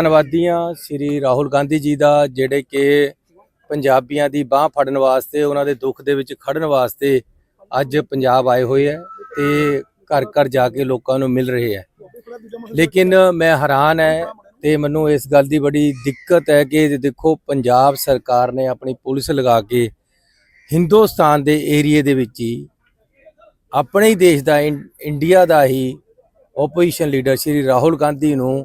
ਧੰਨਵਾਦੀ ਧੰਨਵਾਦੀਆਂ ਸ੍ਰੀ ਰਾਹੁਲ ਗਾਂਧੀ ਜੀ ਦਾ, ਜਿਹੜੇ ਕਿ ਪੰਜਾਬੀਆਂ ਦੀ ਬਾਹ ਫੜਨ ਵਾਸਤੇ, ਉਹਨਾਂ ਦੇ ਦੁੱਖ ਦੇ ਵਿੱਚ ਖੜਨ ਵਾਸਤੇ ਅੱਜ ਪੰਜਾਬ ਆਏ ਹੋਏ ਹੈ ਤੇ ਘਰ ਘਰ ਜਾ ਕੇ ਲੋਕਾਂ ਨੂੰ ਮਿਲ ਰਹੇ ਹੈ। ਲੇਕਿਨ ਮੈਂ ਹੈਰਾਨ ਹੈ ਤੇ ਮੈਨੂੰ ਇਸ ਗੱਲ ਦੀ ਬੜੀ ਦਿੱਕਤ ਹੈ ਕਿ ਦੇਖੋ, ਪੰਜਾਬ ਸਰਕਾਰ ਨੇ ਆਪਣੀ ਪੁਲਿਸ ਲਗਾ ਕੇ ਹਿੰਦੁਸਤਾਨ ਦੇ ਏਰੀਏ ਦੇ ਵਿੱਚ ਹੀ ਆਪਣੇ ਹੀ ਦੇਸ਼ ਦਾ, ਇੰ- ਇੰਡੀਆ ਦਾ ਹੀ ਆਪੋਜੀਸ਼ਨ ਲੀਡਰ ਸ਼੍ਰੀ ਰਾਹੁਲ ਗਾਂਧੀ ਨੂੰ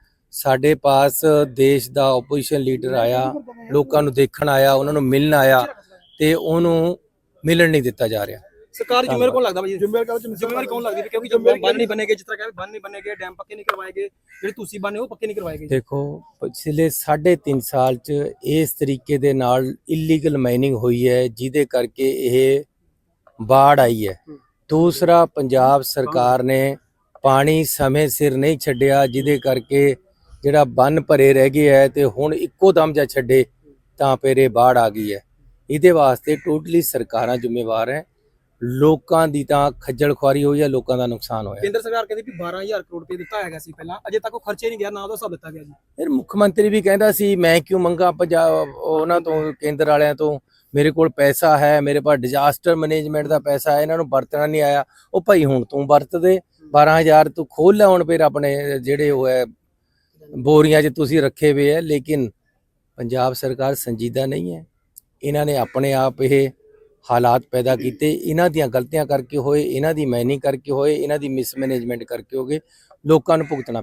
ਸਾਡੇ ਪਾਸ ਦੇਸ਼ ਦਾ ਆਪੋਜੀਸ਼ਨ ਲੀਡਰ ਆਇਆ ਲੋਕਾਂ ਨੂੰ ਦੇਖਣ ਆਇਆ ਉਹਨਾਂ ਨੂੰ ਮਿਲਣ ਆਇਆ ਤੇ ਉਹਨੂੰ ਮਿਲਣ ਨਹੀਂ ਦਿੱਤਾ ਜਾ ਰਿਹਾ। ਸਰਕਾਰ ਜ਼ਿੰਮੇਵਾਰ ਕੌਣ ਲੱਗਦਾ ਭਾਈ ਜ਼ਿੰਮੇਵਾਰ ਚ ਜ਼ਿੰਮੇਵਾਰੀ ਕੌਣ ਲੱਗਦੀ? ਕਿਉਂਕਿ ਜੋ ਬੰਨ ਨਹੀਂ ਬਣੇਗੇ ਜਿਸ ਤਰ੍ਹਾਂ ਕਹਿੰਦੇ ਬੰਨ ਨਹੀਂ ਬਣੇਗੇ ਡੈਮ ਪੱਕੇ ਨਹੀਂ ਕਰਵਾਏਗੇ ਜਿਹੜੇ ਤੁਸੀਂ ਬੰਨੇ ਉਹ ਪੱਕੇ ਨਹੀਂ ਕਰਵਾਏਗੇ ਦੇਖੋ ਪਿਛਲੇ 3.5 ਸਾਲ ਚ ਇਸ ਤਰੀਕੇ ਦੇ ਨਾਲ ਇਲੀਗਲ ਮਾਈਨਿੰਗ ਹੋਈ ਹੈ ਜਿਹਦੇ ਕਰਕੇ ਇਹ ਬਾੜ ਆਈ ਹੈ। ਦੂਸਰਾ ਪੰਜਾਬ ਸਰਕਾਰ ਨੇ ਪਾਣੀ ਸਮੇਂ ਸਿਰ ਨਹੀਂ ਛੱਡਿਆ ਜਿਹਦੇ ਕਰਕੇ ਜਿਹੜਾ ਬੰਨ ਭਰੇ ਰਹਿ ਗਏ ਹੈ ਤੇ ਹੁਣ ਇੱਕੋ ਦਮ ਜਾ ਛੱਡੇ ਤਾਂ ਫਿਰ ਬਾੜ ਆ ਗਈ ਹੈ। ਇਹਦੇ ਵਾਸਤੇ ਟੋਟਲੀ ਸਰਕਾਰਾਂ ਜ਼ਿੰਮੇਵਾਰ ਹੈ। ਲੋਕਾਂ ਦੀ ਤਾਂ ਖੱਜਲ ਖੁਆਰੀ ਹੋਈ ਹੈ ਲੋਕਾਂ ਦਾ ਨੁਕਸਾਨ ਹੋਇਆ। ਕੇਂਦਰ ਸਰਕਾਰ ਕਹਿੰਦੀ ਵੀ 12000 ਕਰੋੜ ਰੁਪਏ ਦਿੱਤਾ ਹੈਗਾ ਸੀ ਪਹਿਲਾਂ। ਅਜੇ ਤੱਕ ਉਹ ਖਰਚੇ ਨਹੀਂ ਗਿਆ ਨਾ ਉਹਦਾ ਹਿਸਾਬ ਦਿੱਤਾ ਗਿਆ ਜੀ। ਫਿਰ ਮੁੱਖ ਮੰਤਰੀ ਵੀ ਕਹਿੰਦਾ ਸੀ ਮੈਂ ਕਿਉਂ ਮੰਗਾ ਪੰਜਾਬ ਉਹਨਾਂ ਤੋਂ ਕੇਂਦਰ ਵਾਲਿਆਂ ਤੋਂ? ਮੇਰੇ ਕੋਲ ਪੈਸਾ ਹੈ ਮੇਰੇ ਪਾਸ ਡਿਜ਼ਾਸਟਰ ਮੈਨੇਜਮੈਂਟ ਦਾ ਪੈਸਾ ਹੈ ਇਹਨਾਂ ਨੂੰ ਵਰਤਣਾ ਨਹੀਂ ਆਇਆ। ਉਹ ਭਾਈ ਹੁਣ ਤੂੰ ਵਰਤ ਦੇ 12000 ਤੂੰ ਖੋਲ ਲੈ ਹੁਣ ਫਿਰ ਆਪਣੇ ਜਿਹੜੇ ਉਹ ਹੈ ਬੋਰੀਆਂ 'ਚ ਤੁਸੀਂ ਰੱਖੇ ਹੋਏ ਹੈ ਲੇਕਿਨ ਪੰਜਾਬ ਸਰਕਾਰ ਸੰਜੀਦਾ ਨਹੀਂ ਹੈ। ਇਹਨਾਂ ਨੇ ਆਪਣੇ ਆਪ ਇਹ ਹਾਲਾਤ ਪੈਦਾ ਕੀਤੇ। ਇਹਨਾਂ ਦੀਆਂ ਗਲਤੀਆਂ ਕਰਕੇ ਹੋਏ, ਇਹਨਾਂ ਦੀ ਮੈਨਿੰਗ ਕਰਕੇ ਹੋਏ, ਇਹਨਾਂ ਦੀ ਮਿਸਮੈਨੇਜਮੈਂਟ ਕਰਕੇ ਹੋਗੇ, ਲੋਕਾਂ ਨੂੰ ਭੁਗਤਣਾ